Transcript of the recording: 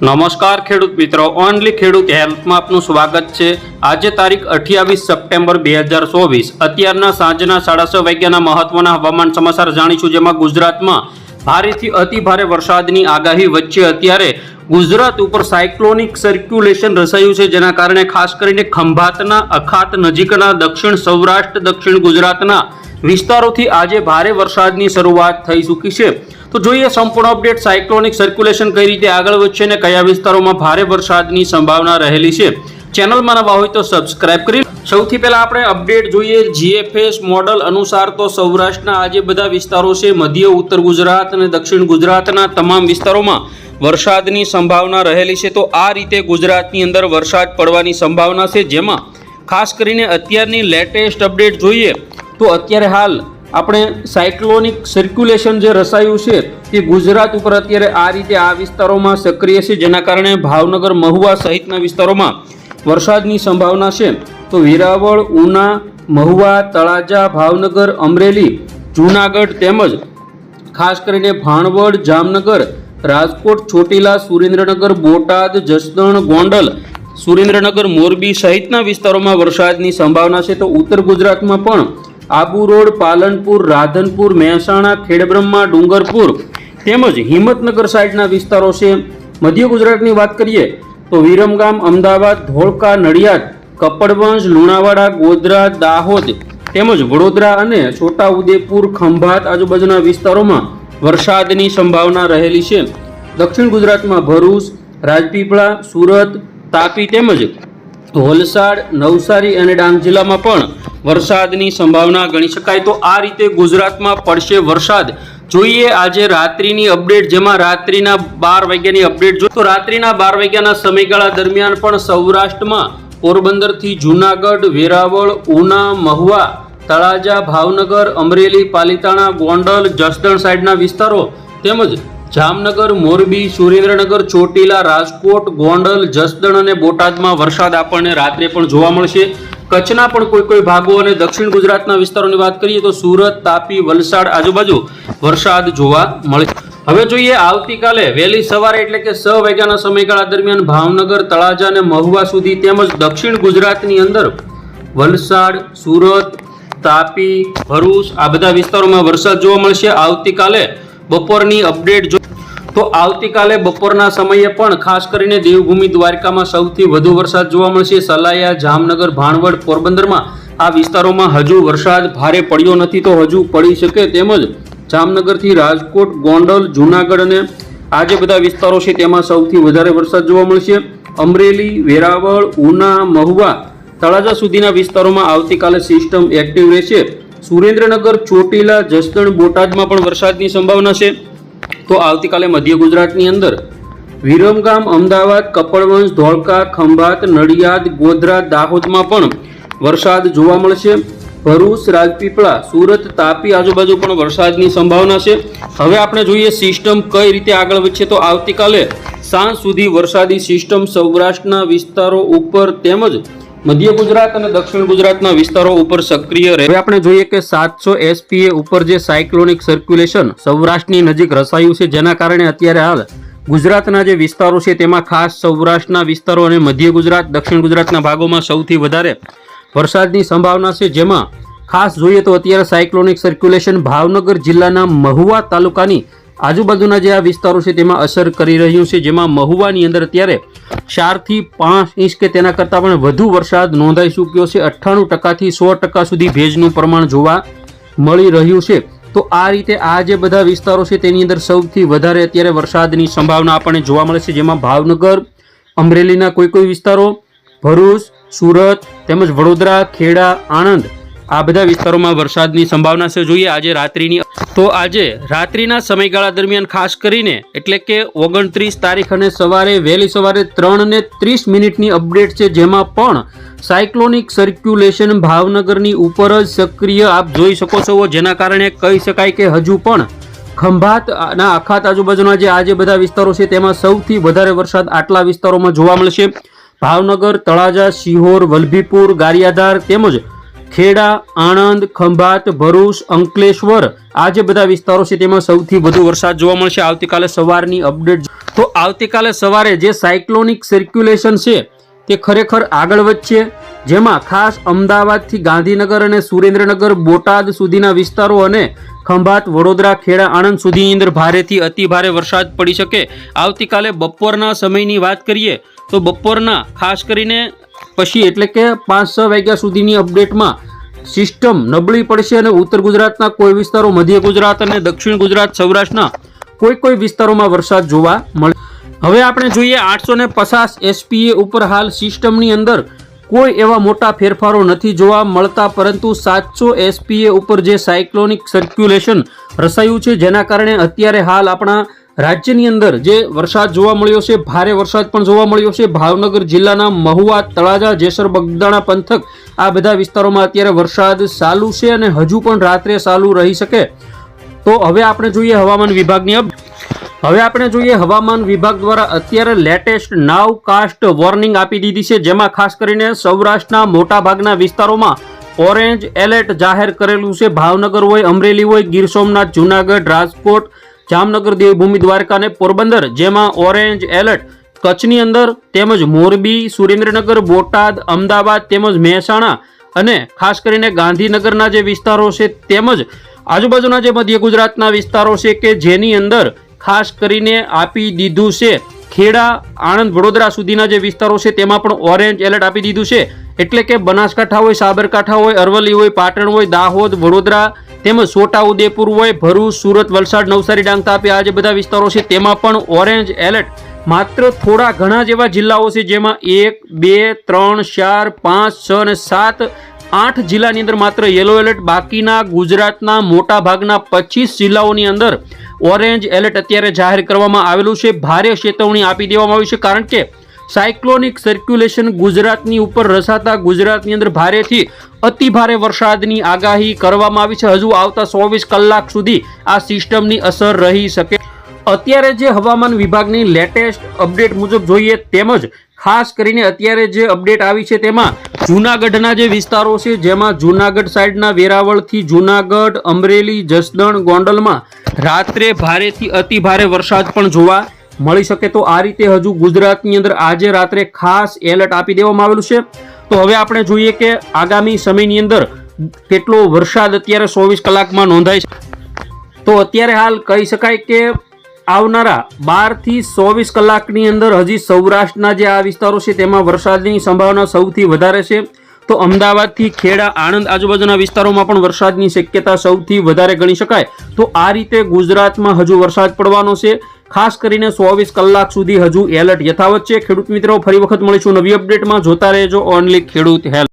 નમસ્કાર ખેડૂત મિત્રો, ઓનલી ખેડૂત હેલ્પમાં આપનું સ્વાગત છે. આજે તારીખ અઠ્યાવીસ સપ્ટેમ્બર બે હજાર ચોવીસ. અત્યારના સાંજના સાડા છ વાગ્યાના મહત્વના હવામાન સમાચાર જાણીશું, જેમાં ગુજરાતમાં ભારેથી અતિ ભારે વરસાદની આગાહી વચ્ચે અત્યારે ગુજરાત ઉપર સાયક્લોનિક સર્ક્યુલેશન રસાયું છે, જેના કારણે ખાસ કરીને ખંભાતના, અખાત નજીકના, દક્ષિણ સૌરાષ્ટ્ર, દક્ષિણ ગુજરાતના વિસ્તારોથી આજે ભારે વરસાદની શરૂઆત થઈ ચૂકી છે. તો જોઈએ સંપૂર્ણ અપડેટ સાયક્લોનિક સર્ક્યુલેશન કઈ રીતે આગળ વધશે અને કયા વિસ્તારોમાં ભારે વરસાદની સંભાવના રહેલી છે. ચેનલમાં નવા હોય તો સબસ્ક્રાઇબ કરી સૌથી પહેલાં આપણે અપડેટ જોઈએ જીએફએસ મોડલ અનુસાર તો સૌરાષ્ટ્રના આજે બધા વિસ્તારો છે, મધ્ય, ઉત્તર ગુજરાત અને દક્ષિણ ગુજરાતના તમામ વિસ્તારોમાં વરસાદની સંભાવના રહેલી છે. તો આ રીતે ગુજરાતની અંદર વરસાદ પડવાની સંભાવના છે. જેમાં ખાસ કરીને અત્યારની લેટેસ્ટ અપડેટ જોઈએ તો અત્યારે હાલ આપણે સાયક્લોનિક સર્ક્યુલેશન જે રસાયું છે તે ગુજરાત ઉપર અત્યારે આ રીતે આ વિસ્તારોમાં સક્રિય છે, જેના કારણે ભાવનગર, મહુવા સહિતના વિસ્તારોમાં વરસાદની સંભાવના છે. તો વેરાવળ, ઉના, મહુવા, તળાજા, ભાવનગર, અમરેલી, જૂનાગઢ તેમજ ખાસ કરીને ભાણવડ, જામનગર, રાજકોટ, ચોટીલા, સુરેન્દ્રનગર, બોટાદ, જસદણ, ગોંડલ, સુરેન્દ્રનગર, મોરબી સહિતના વિસ્તારોમાં વરસાદની સંભાવના છે. તો ઉત્તર ગુજરાતમાં પણ આબુ રોડ, પાલનપુર, રાધનપુર, મહેસાણા, ખેડબ્રહ્મા, ડુંગરપુર તેમજ હિંમતનગર સાઈડના વિસ્તારો છે. મધ્ય ગુજરાતની વાત કરીએ તો વિરમગામ, અમદાવાદ, ધોળકા, નડિયાદ કપડવંશ લુણાવાડા, ગોધરા, દાહોદ તેમજ વડોદરા અને છોટાઉદેપુર, ખંભાત આજુબાજુના વિસ્તારોમાં વરસાદની સંભાવના રહેલી છે. દક્ષિણ ગુજરાતમાં ભરૂચ, રાજપીપળા, સુરત, તાપી તેમજ વલસાડ નવસારી અને ડાંગ જિલ્લામાં પણ વરસાદની સંભાવના ગણી શકાય તો આ રીતે ગુજરાતમાં પડશે વરસાદ. જોઈએ આજે રાત્રિની અપડેટ, જેમાં રાત્રિના બાર વાગ્યાની અપડેટ જોઈએ તો રાત્રિના બાર વાગ્યાના સમયગાળા દરમિયાન પણ સૌરાષ્ટ્રમાં પોરબંદરથી જૂનાગઢ, વેરાવળ, ઉના, મહુવા, તળાજા, ભાવનગર, અમરેલી, પાલિતાણા, ગોંડલ, જસદણ સાઈડના વિસ્તારો તેમજ જામનગર, મોરબી, સુરેન્દ્રનગર, ચોટીલા, રાજકોટ, ગોંડલ, જસદણ અને બોટાદમાં વરસાદ આપણને રાત્રે પણ જોવા મળશે. કચ્છના પણ કોઈ કોઈ ભાગો અને દક્ષિણ ગુજરાતના વિસ્તારોની વાત કરીએ તો સુરત, તાપી, વલસાડ આજુબાજુ વરસાદ જોવા મળે. હવે જોઈએ આવતીકાલે વહેલી સવારે એટલે કે છ વાગ્યાના સમયગાળા દરમિયાન ભાવનગર, તળાજા અને મહુવા સુધી તેમજ દક્ષિણ ગુજરાતની અંદર વલસાડ, સુરત, તાપી, ભરૂચ આ બધા વિસ્તારોમાં વરસાદ જોવા મળશે. આવતીકાલે બપોરની અપડેટ જો તો આવતીકાલે બપોરના સમયે પણ ખાસ કરીને દેવભૂમિ દ્વારકામાં સૌથી વધુ વરસાદ જોવા મળશે. સલાયા, જામનગર, ભાણવડ, પોરબંદરમાં આ વિસ્તારોમાં હજુ વરસાદ ભારે પડ્યો નથી તો હજુ પડી શકે તેમજ જામનગરથી રાજકોટ, ગોંડલ, જૂનાગઢ અને આ જે બધા વિસ્તારો છે તેમાં સૌથી વધારે વરસાદ જોવા મળશે. અમરેલી, વેરાવળ, ઉના, મહુવા, તળાજા સુધીના વિસ્તારોમાં આવતીકાલે સિસ્ટમ એક્ટિવ રહેશે. સુરેન્દ્રનગર, ચોટીલા, જસદણ, બોટાદમાં પણ વરસાદની સંભાવના છે. તો આવતીકાલે મધ્ય ગુજરાતની અંદર વિરમગામ, અમદાવાદ, કપડવંશ, ધોળકા, ખંભાત, નડિયાદ, ગોધરા, દાહોદમાં પણ વરસાદ જોવા મળશે. ભરૂચ, રાજપીપળા, સુરત, તાપી આજુબાજુ પણ વરસાદની સંભાવના છે. હવે આપણે જોઈએ સિસ્ટમ કઈ રીતે આગળ વધશે. તો આવતીકાલે સાંજ સુધી વરસાદી સિસ્ટમ સૌરાષ્ટ્રના વિસ્તારો ઉપર તેમજ મધ્ય ગુજરાત અને દક્ષિણ ગુજરાતના વિસ્તારો ઉપર સક્રિય રહે. આપણે જોઈએ કે સાતસો એસપીએ ઉપર જે સાયક્લોનિક સર્ક્યુલેશન સૌરાષ્ટ્રની નજીક રસાયું છે, જેના કારણે અત્યારે હાલ ગુજરાતના જે વિસ્તારો છે, તેમાં ખાસ સૌરાષ્ટ્રના વિસ્તારો અને મધ્ય ગુજરાત, દક્ષિણ ગુજરાતના ભાગોમાં સૌથી વધારે વરસાદની સંભાવના છે. જેમાં ખાસ જોઈએ તો અત્યારે સાયક્લોનિક સર્ક્યુલેશન ભાવનગર જિલ્લાના મહુવા તાલુકાની આજુબાજુના જે આ વિસ્તારો છે તેમાં અસર કરી રહ્યું છે, જેમાં મહુવાની અંદર અત્યારે ચારથી પાંચ ઇંચ કે તેના કરતાં પણ વધુ વરસાદ નોંધાઈ ચૂક્યો છે. અઠ્ઠાણું ટકાથી સો ટકા સુધી ભેજનું પ્રમાણ જોવા મળી રહ્યું છે. તો આ રીતે આ જે બધા વિસ્તારો છે તેની અંદર સૌથી વધારે અત્યારે વરસાદની સંભાવના આપણને જોવા મળે છે, જેમાં ભાવનગર, અમરેલીના કોઈ કોઈ વિસ્તારો, ભરૂચ, સુરત, તેમજ વડોદરા, ખેડા, આણંદ આ બધા વિસ્તારોમાં વરસાદની સંભાવના છે. જોઈએ આજે રાત્રિની તો આજે રાત્રિના સમયગાળા દરમિયાન ખાસ કરીને એટલે કે ઓગણત્રીસ તારીખ અને સવારે વહેલી સવારે ત્રણ ને ત્રીસ મિનિટની અપડેટ છે, જેમાં પણ સાયક્લોનિક સર્ક્યુલેશન ભાવનગરની ઉપર જ સક્રિય આપ જોઈ શકો છો. જેના કારણે કહી શકાય કે હજુ પણ ખંભાત ના અખાત આજુબાજુના જે આજે બધા વિસ્તારો છે, તેમાં સૌથી વધારે વરસાદ આટલા વિસ્તારોમાં જોવા મળશે. ભાવનગર, તળાજા સિહોર વલભીપુર, ગારિયાધાર તેમજ ખેડા, આણંદ, ખંભાત, ભરૂચ, અંકલેશ્વર આ જે બધા વિસ્તારો છે તેમાં સૌથી વધુ વરસાદ જોવા મળશે. આવતીકાલે સવારની અપડેટ તો આવતીકાલે સવારે જે સાયક્લોનિક સર્ક્યુલેશન છે તે ખરેખર આગળ વધશે. જેમાં ખાસ અમદાવાદથી ગાંધીનગર અને સુરેન્દ્રનગર, બોટાદ સુધીના વિસ્તારો અને ખંભાત, વડોદરા, ખેડા, આણંદ સુધીની અંદર ભારેથી અતિ ભારે વરસાદ પડી શકે. આવતીકાલે બપોરના સમયની વાત કરીએ તો બપોરના ખાસ કરીને પછી એટલે કે પાંચ છ વાગ્યા સુધીની અપડેટમાં સિસ્ટમ નબળી પડશે અને ઉત્તર ગુજરાતના કોઈ વિસ્તારો, મધ્ય ગુજરાત અને દક્ષિણ ગુજરાત, સૌરાષ્ટ્રના કોઈ કોઈ વિસ્તારોમાં વરસાદ જોવા મળે, હવે આપણે જોઈએ આઠસો ને પચાસ એસપીએ ઉપર હાલ સિસ્ટમની અંદર કોઈ એવા મોટા ફેરફારો નથી જોવા મળતા, પરંતુ સાતસો એસપીએ ઉપર જે સાયક્લોનિક સર્ક્યુલેશન રસાયું છે, જેના કારણે અત્યારે હાલ આપણા રાજ્યની અંદર જે વરસાદ જોવા મળ્યો છે, ભારે વરસાદ પણ જોવા મળ્યો છે. ભાવનગર જિલ્લાના મહુવા, તળાજા, જેસર, બગદાણા પંથક આ બધા વિસ્તારોમાં અત્યારે વરસાદ ચાલુ છે અને હજુ પણ રાત્રે ચાલુ રહી શકે. તો હવે આપણે જોઈએ હવામાન વિભાગની હવે આપણે જોઈએ હવામાન વિભાગ દ્વારા અત્યારે લેટેસ્ટ નાવ કાસ્ટ વોર્નિંગ આપી દીધી છે, જેમાં ખાસ કરીને સૌરાષ્ટ્રના મોટાભાગના વિસ્તારોમાં ઓરેન્જ એલર્ટ જાહેર કરેલું છે. ભાવનગર હોય, અમરેલી હોય, ગીર સોમનાથ, જુનાગઢ, રાજકોટ જામનગર દેવભૂમિ દ્વારકા અને પોરબંદર, જેમાં ઓરેન્જ એલર્ટ, કચ્છની અંદર તેમજ મોરબી, સુરેન્દ્રનગર, બોટાદ, અમદાવાદ તેમજ મહેસાણા અને ખાસ કરીને ગાંધીનગરના જે વિસ્તારો છે તેમજ આજુબાજુના જે મધ્ય ગુજરાતના વિસ્તારો છે કે જેની અંદર ખાસ કરીને આપી દીધું છે ખેડા, આણંદ, વડોદરા સુધીના જે વિસ્તારો છે તેમાં પણ ઓરેન્જ એલર્ટ આપી દીધું છે. એટલે કે બનાસકાંઠા હોય, સાબરકાંઠા હોય, અરવલ્લી હોય, પાટણ હોય, દાહોદ, વડોદરા તેમજ છોટાઉદેપુર હોય ભરૂચ, સુરત, વલસાડ, નવસારી, ડાંગ, તાપી આ જે બધા વિસ્તારો છે, તેમાં પણ ઓરેન્જ એલર્ટ. માત્ર થોડા ઘણા જેવા જિલ્લાઓ છે, જેમાં એક, બે, ત્રણ, ચાર, પાંચ, છ અને સાત, આઠ જિલ્લાની અંદર માત્ર યલો એલર્ટ. બાકીના ગુજરાતના મોટા ભાગના પચીસ જિલ્લાઓની અંદર ઓરેન્જ એલર્ટ અત્યારે જાહેર કરવામાં આવેલું છે. ભારે ચેતવણી આપી દેવામાં આવી છે, કારણ કે સાયક્લોનિક સર્ક્યુલેશન ગુજરાતની ઉપર રસાતા ગુજરાતની અંદર ભારેથી અતિ ભારે વરસાદની આગાહી કરવામાં આવી છે. હજુ આવતા ચોવીસ કલાક સુધી આ સિસ્ટમની અસર રહી શકે. અત્યારે જે હવામાન વિભાગની લેટેસ્ટ અપડેટ મુજબ જોઈએ તેમજ ખાસ કરીને અત્યારે જે અપડેટ આવી છે તેમાં જૂનાગઢના જે વિસ્તારો છે, જેમાં જૂનાગઢ સાઈડના વેરાવળથી જૂનાગઢ, અમરેલી, જસદણ, ગોંડલમાં રાત્રે ભારેથી અતિ ભારે વરસાદ પણ જોવા મળી શકે તો આ રીતે હજુ ગુજરાતની અંદર આજે રાત્રે ખાસ એલર્ટ આપી દેવામાં આવેલું છે. તો હવે આપણે જોઈએ કે આગામી સમયની અંદર કેટલો વરસાદ અત્યારે ચોવીસ કલાકમાં નોંધાય છે. તો અત્યારે હાલ કહી શકાય કે આવનારા બારથી ચોવીસ કલાકની અંદર હજી સૌરાષ્ટ્રના જે આ વિસ્તારો છે તેમાં વરસાદની સંભાવના સૌથી વધારે છે. તો અમદાવાદથી ખેડા, આણંદ આજુબાજુના વિસ્તારોમાં પણ વરસાદની શક્યતા સૌથી વધારે ગણી શકાય. તો આ રીતે ગુજરાતમાં હજુ વરસાદ પડવાનો છે. ખાસ કરીને ચોવીસ કલાક સુધી હજુ એલર્ટ યથાવત છે. ખેડૂત મિત્રો ફરી વખત મળીશું નવી અપડેટમાં. જોતા રહેજો. ઓનલી ખેડૂત હેલ્પ